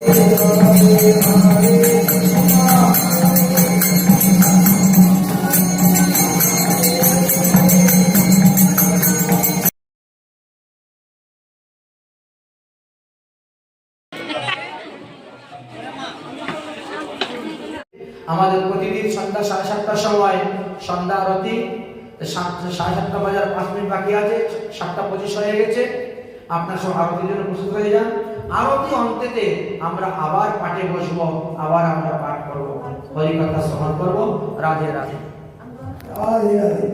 আমাদের প্রতিদিন সন্ধ্যা সাড়ে সাতটার সময় সন্ধ্যা আরতি সাড়ে সাতটা বাজার পাঁচ মিনিট বাকি আছে, সাতটা পঁচিশ হয়ে গেছে। আপনার সব আরতির জন্য প্রস্তুত হয়ে যান। আরতি অন্তেতে আমরা আবার পাঠে বসবো আবার আমরা পাঠ করব। হরিকথা শ্রবণ করব। রাধে রাধে। রাধে রাধে।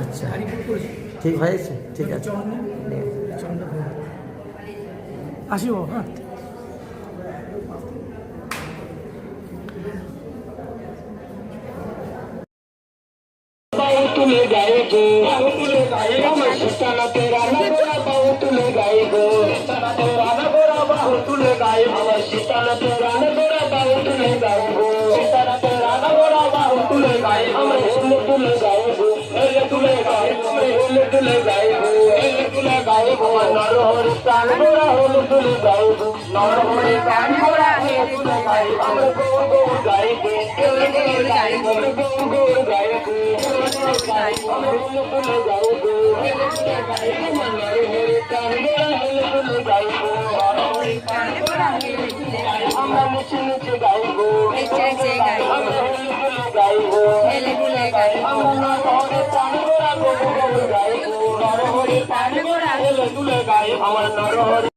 আচ্ছা। ঠিক হয়েছে ঠিক আছে। আসিব হ্যাঁ। तू ले जाएगी हम सिताना तेरा ना गोरा बाहू तू ले जाएगो सिताना तेरा ना गोरा बाहू तू ले जाए हम सिताना तेरा ना गोरा बाहू तू ले जाएगो सिताना तेरा ना गोरा बाहू तू ले जाए हम होले तू ले जाएगो होले तू ले जाएगो होले तू ले जाएगो होले तू ले जाएगो नर होरे तान गोरा होले तू ले जाएगो नर होरे तान गोरा होले तू ले जाए हम गो गो जाएगो होले गो जाएगो আমরা নিচে নিচে গাইবো। আমরা আমার নরহরে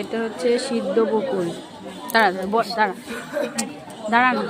এটা হচ্ছে সিদ্ধ বকুল। দাঁড়া দাঁড়া দাঁড়া দাঁড়া না